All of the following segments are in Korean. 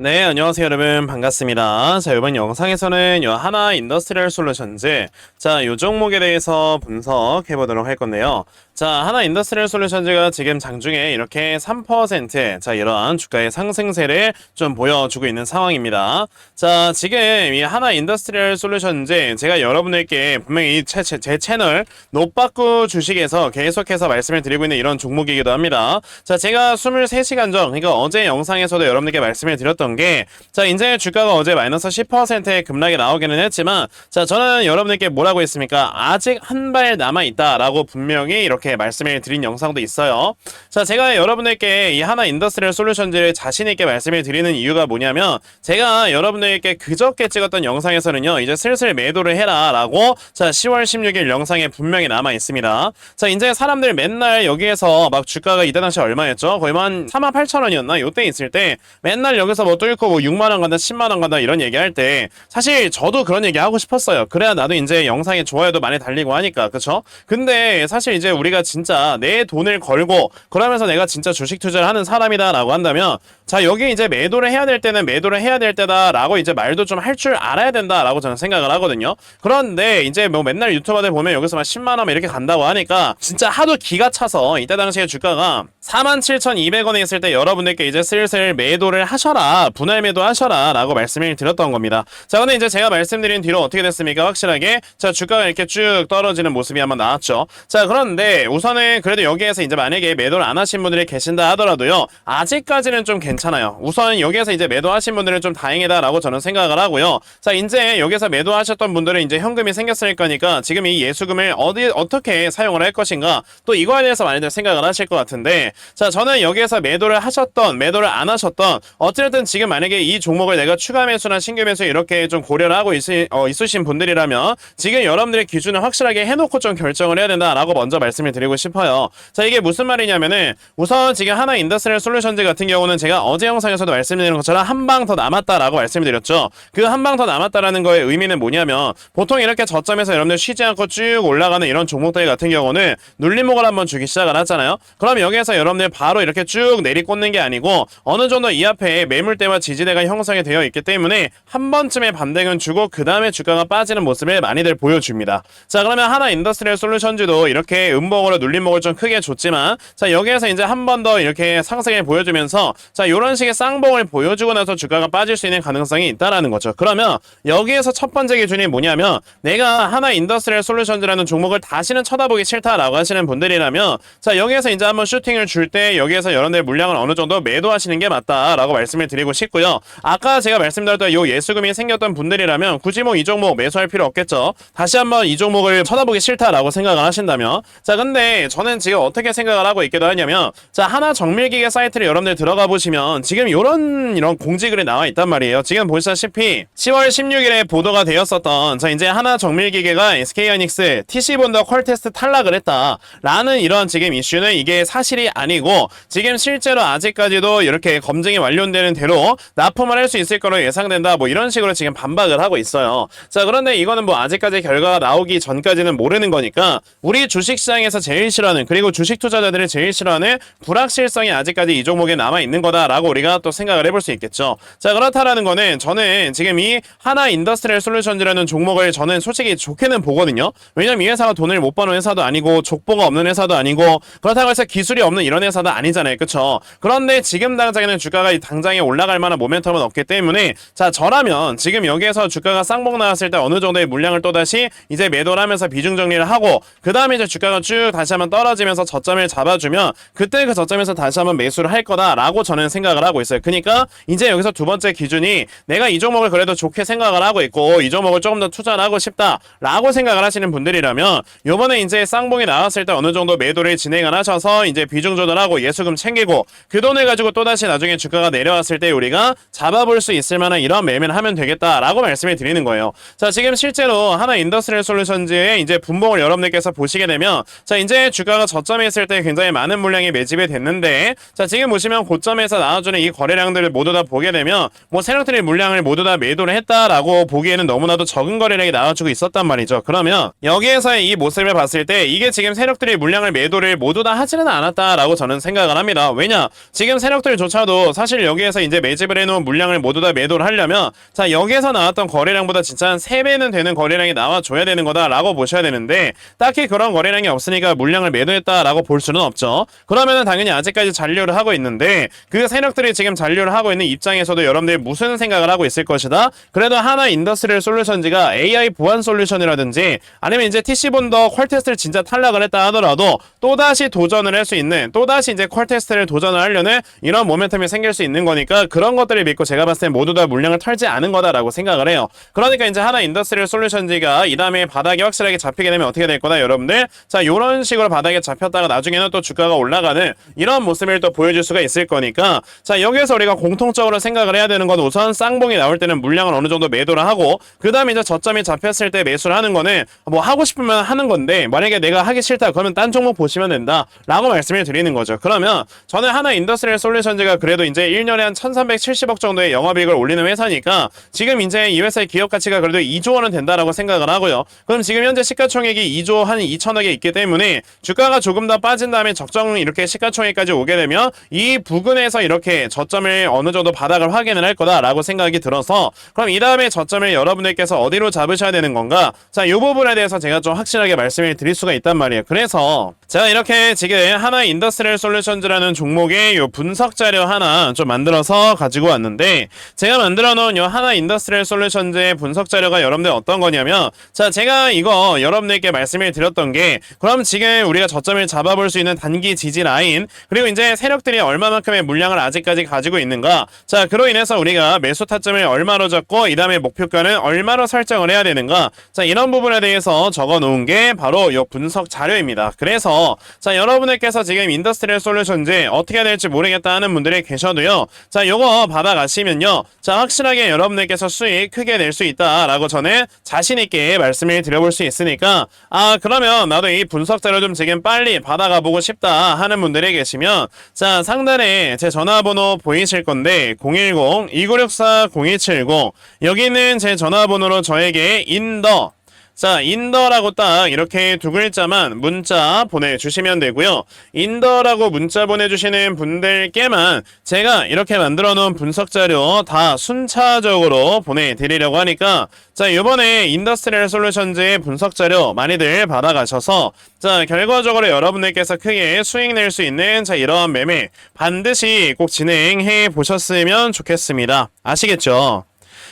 네, 안녕하세요, 여러분. 반갑습니다. 자, 이번 영상에서는 요 하나 인더스트리얼 솔루션즈, 자, 요 종목에 대해서 분석해 보도록 할 건데요. 자, 하나 인더스트리얼 솔루션즈가 지금 장중에 이렇게 3%, 자, 이러한 주가의 상승세를 좀 보여주고 있는 상황입니다. 자, 지금 이 하나 인더스트리얼 솔루션즈, 제가 여러분들께 분명히 제, 제, 제 채널 노빠꾸 주식에서 계속해서 말씀을 드리고 있는 이런 종목이기도 합니다. 자, 제가 23시간 전, 그러니까 어제 영상에서도 여러분들께 말씀을 드렸던 게, 자, 이제 주가가 어제 마이너스 10%의 급락이 나오기는 했지만, 자, 저는 여러분들께 뭐라고 했습니까? 아직 한 발 남아있다 라고 분명히 이렇게 말씀을 드린 영상도 있어요. 자, 제가 여러분들께 이 하나 인더스트리얼 솔루션즈를 자신있게 말씀을 드리는 이유가 뭐냐면, 제가 여러분들께 그저께 찍었던 영상에서는요, 이제 슬슬 매도를 해라 라고, 자, 10월 16일 영상에 분명히 남아 있습니다. 자, 이제 사람들 맨날 여기에서 막 주가가 이때 당시 얼마였죠? 거의 한 4만 8천 원이었나? 요때 있을 때 맨날 여기서 뭐 뚫고 뭐 6만 원 간다, 10만 원 간다 이런 얘기할 때 사실 저도 그런 얘기 하고 싶었어요. 그래야 나도 이제 영상에 좋아요도 많이 달리고 하니까. 그쵸? 근데 사실 이제 우리가 진짜 내 돈을 걸고 그러면서 내가 진짜 주식 투자를 하는 사람이다 라고 한다면 자, 여기 이제 매도를 해야 될 때는 매도를 해야 될 때다 라고 이제 말도 좀 할 줄 알아야 된다 라고 저는 생각을 하거든요. 그런데 이제 뭐 맨날 유튜버들 보면 여기서 막 10만 원 이렇게 간다고 하니까 진짜 하도 기가 차서 이때 당시에 주가가 47,200원에 있을 때 여러분들께 이제 슬슬 매도를 하셔라. 분할 매도 하셔라. 라고 말씀을 드렸던 겁니다. 자, 근데 이제 제가 말씀드린 뒤로 어떻게 됐습니까? 확실하게. 자, 주가가 이렇게 쭉 떨어지는 모습이 한번 나왔죠. 자, 그런데 우선은 그래도 여기에서 이제 만약에 매도를 안 하신 분들이 계신다 하더라도요. 아직까지는 좀 괜찮아요. 우선 여기에서 이제 매도하신 분들은 좀 다행이다라고 저는 생각을 하고요. 자, 이제 여기서 매도하셨던 분들은 이제 현금이 생겼을 거니까 지금 이 예수금을 어디, 어떻게 사용을 할 것인가 또 이거에 대해서 많이들 생각을 하실 것 같은데 자, 저는 여기에서 매도를 하셨던, 매도를 안 하셨던, 어쨌든 지금 만약에 이 종목을 내가 추가 매수나 신규 매수 이렇게 좀 고려를 하고 있으, 어, 있으신 분들이라면 지금 여러분들의 기준을 확실하게 해놓고 좀 결정을 해야 된다라고 먼저 말씀을 드리고 싶어요. 자, 이게 무슨 말이냐면은 우선 지금 하나 인더스트리얼 솔루션즈 같은 경우는 제가 어제 영상에서도 말씀드린 것처럼 한 방 더 남았다라고 말씀드렸죠. 그 한 방 더 남았다라는 거의 의미는 뭐냐면 보통 이렇게 저점에서 여러분들 쉬지 않고 쭉 올라가는 이런 종목들 같은 경우는 눌림목을 한번 주기 시작을 하잖아요. 그럼 여기에서 여러분들 바로 이렇게 쭉 내리꽂는 게 아니고 어느 정도 이 앞에 매물대 와 지지대가 형성이 되어 있기 때문에 한 번쯤에 반등은 주고 그 다음에 주가가 빠지는 모습을 많이들 보여줍니다. 자 그러면 하나 인더스트리얼 솔루션즈도 이렇게 음봉으로 눌림목을 좀 크게 줬지만 자 여기에서 이제 한 번 더 이렇게 상승을 보여주면서 자 이런 식의 쌍봉을 보여주고 나서 주가가 빠질 수 있는 가능성이 있다라는 거죠. 그러면 여기에서 첫 번째 기준이 뭐냐면 내가 하나 인더스트리얼 솔루션즈라는 종목을 다시는 쳐다보기 싫다라고 하시는 분들이라면 자 여기에서 이제 한번 슈팅을 줄 때 여기에서 여러분들 물량을 어느 정도 매도하시는 게 맞다라고 말씀을 드리고 싶 고요. 아까 제가 말씀드렸던 요 예수금이 생겼던 분들이라면 굳이 뭐 이 종목 매수할 필요 없겠죠. 다시 한번 이 종목을 쳐다보기 싫다라고 생각을 하신다면 자 근데 저는 지금 어떻게 생각을 하고 있기도 하냐면 자 하나 정밀기계 사이트를 여러분들 들어가 보시면 지금 요런 이런 공지글이 나와 있단 말이에요. 지금 보시다시피 10월 16일에 보도가 되었었던 자 이제 하나 정밀기계가 SK하이닉스 TC본더 퀄테스트 탈락을 했다라는 이런 지금 이슈는 이게 사실이 아니고 지금 실제로 아직까지도 이렇게 검증이 완료되는 대로 납품을 할 수 있을 거로 예상된다 뭐 이런 식으로 지금 반박을 하고 있어요. 자 그런데 이거는 뭐 아직까지 결과가 나오기 전까지는 모르는 거니까 우리 주식시장에서 제일 싫어하는 그리고 주식 투자자들이 제일 싫어하는 불확실성이 아직까지 이 종목에 남아 있는 거다라고 우리가 또 생각을 해볼 수 있겠죠. 자 그렇다라는 거는 저는 지금 이 하나 인더스트리얼 솔루션이라는 종목을 저는 솔직히 좋게는 보거든요. 왜냐면 이 회사가 돈을 못 버는 회사도 아니고 족보가 없는 회사도 아니고 그렇다고 해서 기술이 없는 이런 회사도 아니잖아요. 그쵸? 그런데 지금 당장에는 주가가 이 당장에 올라갈 만한 모멘텀은 없기 때문에 자 저라면 지금 여기에서 주가가 쌍봉 나왔을 때 어느 정도의 물량을 또다시 이제 매도를 하면서 비중 정리를 하고 그 다음에 이제 주가가 쭉 다시 한번 떨어지면서 저점을 잡아주면 그때 그 저점에서 다시 한번 매수를 할 거다라고 저는 생각을 하고 있어요. 그러니까 이제 여기서 두 번째 기준이 내가 이 종목을 그래도 좋게 생각을 하고 있고 이 종목을 조금 더 투자를 하고 싶다라고 생각을 하시는 분들이라면 요번에 이제 쌍봉이 나왔을 때 어느 정도 매도를 진행을 하셔서 이제 비중 조절하고 예수금 챙기고 그 돈을 가지고 또다시 나중에 주가가 내려왔을 때 우리가 잡아볼 수 있을 만한 이런 매매를 하면 되겠다라고 말씀을 드리는 거예요. 자, 지금 실제로 하나 인더스트리얼 솔루션즈의 이제 분봉을 여러분들께서 보시게 되면 자, 이제 주가가 저점에 있을 때 굉장히 많은 물량이 매집이 됐는데 자, 지금 보시면 고점에서 나와주는 이 거래량들을 모두 다 보게 되면 뭐 세력들의 물량을 모두 다 매도를 했다라고 보기에는 너무나도 적은 거래량이 나와주고 있었단 말이죠. 그러면 여기에서의 이 모습을 봤을 때 이게 지금 세력들의 물량을 매도를 모두 다 하지는 않았다라고 저는 생각을 합니다. 왜냐? 지금 세력들조차도 사실 여기에서 이제 매집을 해놓은 물량을 모두 다 매도를 하려면 자 여기에서 나왔던 거래량보다 진짜 한 3배는 되는 거래량이 나와줘야 되는 거다라고 보셔야 되는데 딱히 그런 거래량이 없으니까 물량을 매도했다라고 볼 수는 없죠. 그러면은 당연히 아직까지 잔류를 하고 있는데 그 세력들이 지금 잔류를 하고 있는 입장에서도 여러분들이 무슨 생각을 하고 있을 것이다. 그래도 하나 인더스트리얼 솔루션즈가 AI 보안 솔루션이라든지 아니면 이제 TC 본더 퀄 테스트를 진짜 탈락을 했다 하더라도 또다시 도전을 할 수 있는 또다시 이제 퀄 테스트를 도전을 하려는 이런 모멘텀이 생길 수 있는 거니까 그런 것들을 믿고 제가 봤을 때 모두 다 물량을 털지 않은 거다라고 생각을 해요. 그러니까 이제 하나 인더스트리얼 솔루션즈가 이 다음에 바닥이 확실하게 잡히게 되면 어떻게 될 거다 여러분들? 자 이런 식으로 바닥에 잡혔다가 나중에는 또 주가가 올라가는 이런 모습을 또 보여줄 수가 있을 거니까. 자 여기에서 우리가 공통적으로 생각을 해야 되는 건 우선 쌍봉이 나올 때는 물량을 어느 정도 매도를 하고 그 다음에 이제 저점이 잡혔을 때 매수를 하는 거는 뭐 하고 싶으면 하는 건데 만약에 내가 하기 싫다 그러면 딴 종목 보시면 된다 라고 말씀을 드리는 거죠. 그러면 저는 하나 인더스트리얼 솔루션즈가 그래도 이제 1년에 한 1370억 정도의 영업이익을 올리는 회사니까 지금 이제 이 회사의 기업 가치가 그래도 2조 원은 된다라고 생각을 하고요. 그럼 지금 현재 시가총액이 2조 한 2천억에 있기 때문에 주가가 조금 더 빠진 다음에 적정 이렇게 시가총액까지 오게 되면 이 부근에서 이렇게 저점을 어느 정도 바닥을 확인을 할 거다라고 생각이 들어서 그럼 이 다음에 저점을 여러분들께서 어디로 잡으셔야 되는 건가? 자 이 부분에 대해서 제가 좀 확실하게 말씀을 드릴 수가 있단 말이에요. 그래서 제가 이렇게 지금 하나 인더스트리얼 솔루션즈라는 종목의 요 분석 자료 하나 좀 만들어서 가지고 왔는데 제가 만들어 놓은 요 하나 인더스트리얼 솔루션즈의 분석 자료가 여러분들 어떤 거냐면 자 제가 이거 여러분들께 말씀을 드렸던 게 그럼 지금 우리가 저점을 잡아볼 수 있는 단기 지지 라인 그리고 이제 세력들이 얼마만큼의 물량을 아직까지 가지고 있는가. 자 그로 인해서 우리가 매수 타점을 얼마로 잡고 이 다음에 목표가는 얼마로 설정을 해야 되는가. 자 이런 부분에 대해서 적어 놓은 게 바로 요 분석 자료입니다. 그래서 자 여러분들께서 지금 인더스트리얼 솔루션즈 어떻게 해야 될지 모르겠다 하는 분들이 계셔도요. 자 요거 받아가시면요. 자 확실하게 여러분들께서 수익 크게 낼 수 있다라고 저는 자신 있게 말씀을 드려볼 수 있으니까 아 그러면 나도 이 분석 자료 좀 지금 빨리 받아가 보고 싶다 하는 분들이 계시면 자 상단에 제 전화번호 보이실 건데 010-2964-0170 여기는 제 전화번호로 저에게 인더 자, 인더라고 딱 이렇게 두 글자만 문자 보내주시면 되고요. 인더라고 문자 보내주시는 분들께만 제가 이렇게 만들어 놓은 분석 자료 다 순차적으로 보내드리려고 하니까 자, 이번에 인더스트리얼 솔루션즈의 분석 자료 많이들 받아가셔서 자, 결과적으로 여러분들께서 크게 수익 낼 수 있는 자, 이러한 매매 반드시 꼭 진행해 보셨으면 좋겠습니다. 아시겠죠?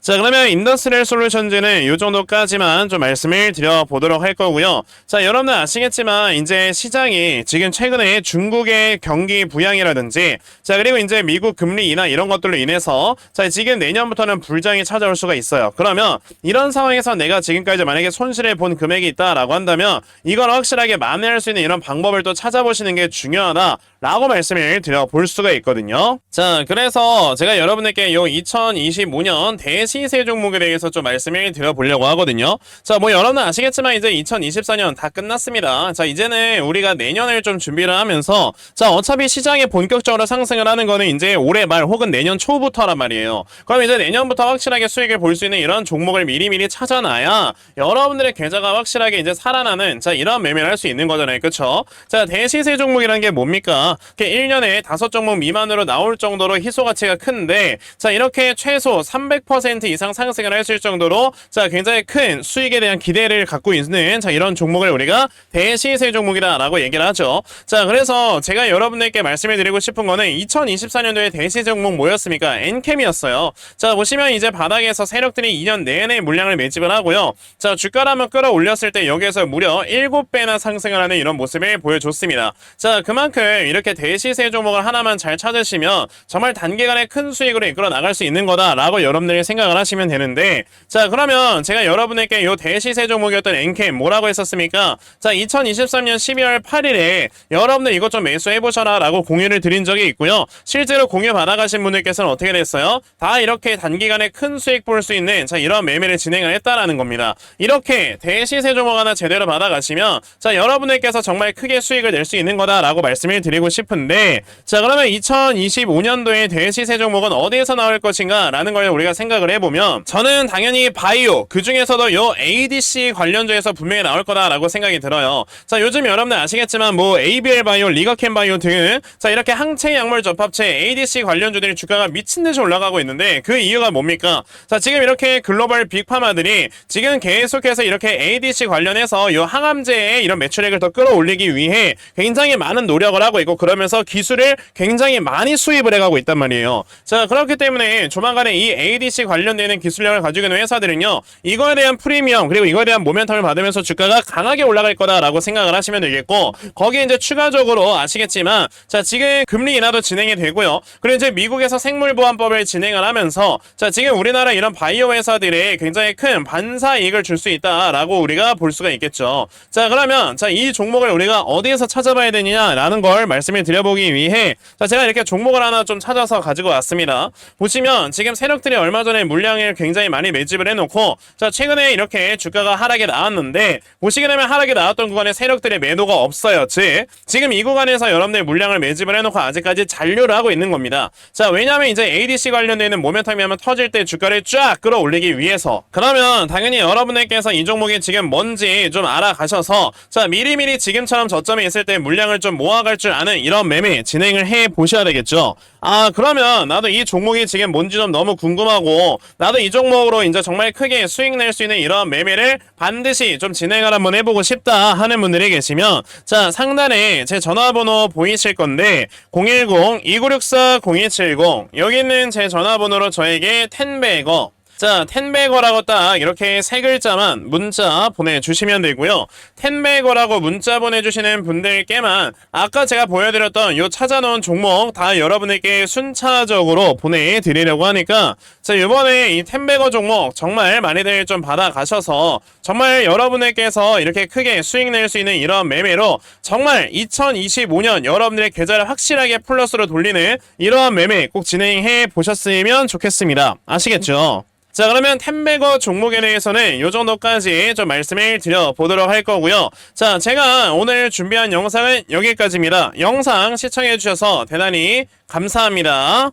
자 그러면 인더스트리얼 솔루션즈는 이 정도까지만 좀 말씀을 드려보도록 할 거고요. 자 여러분들 아시겠지만 이제 시장이 지금 최근에 중국의 경기 부양이라든지 자 그리고 이제 미국 금리 인하 이런 것들로 인해서 자 지금 내년부터는 불장이 찾아올 수가 있어요. 그러면 이런 상황에서 내가 지금까지 만약에 손실을 본 금액이 있다라고 한다면 이걸 확실하게 만회할 수 있는 이런 방법을 또 찾아보시는 게 중요하다. 라고 말씀을 드려볼 수가 있거든요. 자, 그래서 제가 여러분에게 요 2025년 대시세 종목에 대해서 좀 말씀을 드려보려고 하거든요. 자, 뭐 여러분 아시겠지만 이제 2024년 다 끝났습니다. 자, 이제는 우리가 내년을 좀 준비를 하면서 자, 어차피 시장이 본격적으로 상승을 하는 거는 이제 올해 말 혹은 내년 초부터란 말이에요. 그럼 이제 내년부터 확실하게 수익을 볼 수 있는 이런 종목을 미리미리 찾아놔야 여러분들의 계좌가 확실하게 이제 살아나는 자, 이런 매매를 할 수 있는 거잖아요. 그쵸? 자, 대시세 종목이라는 게 뭡니까? 1년에 다섯 종목 미만으로 나올 정도로 희소 가치가 큰데 자 이렇게 최소 300% 이상 상승을 했을 정도로 자 굉장히 큰 수익에 대한 기대를 갖고 있는 자 이런 종목을 우리가 대시세 종목이다라고 얘기를 하죠. 자 그래서 제가 여러분들께 말씀을 드리고 싶은 거는 2024년도에 대시 종목 뭐였습니까? 엔캠이었어요. 자 보시면 이제 바닥에서 세력들이 2년 내내 물량을 매집을 하고요. 자 주가를 한번 끌어올렸을 때 여기에서 무려 7배나 상승을 하는 이런 모습을 보여줬습니다. 자 그만큼 이렇게 대시세 종목을 하나만 잘 찾으시면 정말 단기간에 큰 수익으로 이끌어 나갈 수 있는 거다라고 여러분들이 생각을 하시면 되는데 자 그러면 제가 여러분에게 요 대시세 종목이었던 엔캠 뭐라고 했었습니까? 자 2023년 12월 8일에 여러분들 이것 좀 매수해보셔라 라고 공유를 드린 적이 있고요. 실제로 공유 받아가신 분들께서는 어떻게 됐어요? 다 이렇게 단기간에 큰 수익 볼 수 있는 자 이런 매매를 진행을 했다라는 겁니다. 이렇게 대시세 종목 하나 제대로 받아가시면 자 여러분들께서 정말 크게 수익을 낼 수 있는 거다라고 말씀을 드리고 싶은데. 자 그러면 2025년도에 대시세 종목은 어디에서 나올 것인가 라는 걸 우리가 생각을 해보면 저는 당연히 바이오 그 중에서도 요 ADC 관련주에서 분명히 나올 거다라고 생각이 들어요. 자 요즘 여러분들 아시겠지만 뭐 ABL 바이오 리가켄 바이오 등자 이렇게 항체 약물 접합체 ADC 관련주들이 주가가 미친듯이 올라가고 있는데 그 이유가 뭡니까? 자 지금 이렇게 글로벌 빅파마들이 지금 계속해서 이렇게 ADC 관련해서 요 항암제의 이런 매출액을 더 끌어올리기 위해 굉장히 많은 노력을 하고 있고 그러면서 기술을 굉장히 많이 수입을 해가고 있단 말이에요. 자 그렇기 때문에 조만간에 이 ADC 관련되는 기술력을 가지고 있는 회사들은요 이거에 대한 프리미엄 그리고 이거에 대한 모멘텀을 받으면서 주가가 강하게 올라갈 거다라고 생각을 하시면 되겠고 거기에 이제 추가적으로 아시겠지만 자 지금 금리 인하도 진행이 되고요. 그리고 이제 미국에서 생물보안법을 진행을 하면서 자 지금 우리나라 이런 바이오 회사들이 굉장히 큰 반사 이익을 줄 수 있다라고 우리가 볼 수가 있겠죠. 자 그러면 자 이 종목을 우리가 어디에서 찾아봐야 되느냐라는 걸 말씀 을 드려보기 위해 자 제가 이렇게 종목을 하나 좀 찾아서 가지고 왔습니다. 보시면 지금 세력들이 얼마 전에 물량을 굉장히 많이 매집을 해놓고 자 최근에 이렇게 주가가 하락에 나왔는데 보시게 되면 하락에 나왔던 구간에 세력들의 매도가 없어요. 즉 지금 이 구간에서 여러분들 물량을 매집을 해놓고 아직까지 잔류를 하고 있는 겁니다. 자 왜냐하면 이제 ADC 관련되는 모멘텀이 하면 터질 때 주가를 쫙 끌어올리기 위해서 그러면 당연히 여러분들께서 이 종목이 지금 뭔지 좀 알아가셔서 자 미리미리 지금처럼 저점에 있을 때 물량을 좀 모아갈 줄 아는 이런 매매 진행을 해 보셔야 되겠죠. 아 그러면 나도 이 종목이 지금 뭔지 좀 너무 궁금하고 나도 이 종목으로 이제 정말 크게 수익 낼 수 있는 이런 매매를 반드시 좀 진행을 한번 해보고 싶다 하는 분들이 계시면 자 상단에 제 전화번호 보이실 건데 010-2964-0270 여기 있는 제 전화번호로 저에게 텐베거 자, 텐베거라고 딱 이렇게 세 글자만 문자 보내주시면 되고요. 텐베거라고 문자 보내주시는 분들께만 아까 제가 보여드렸던 요 찾아놓은 종목 다 여러분에게 순차적으로 보내드리려고 하니까 자, 이번에 이 텐베거 종목 정말 많이들 좀 받아가셔서 정말 여러분들께서 이렇게 크게 수익 낼 수 있는 이런 매매로 정말 2025년 여러분들의 계좌를 확실하게 플러스로 돌리는 이러한 매매 꼭 진행해 보셨으면 좋겠습니다. 아시겠죠? 자 그러면 템베거 종목에 대해서는 이 정도까지 좀 말씀을 드려보도록 할 거고요. 자 제가 오늘 준비한 영상은 여기까지입니다. 영상 시청해 주셔서 대단히 감사합니다